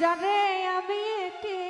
যারে আমি একে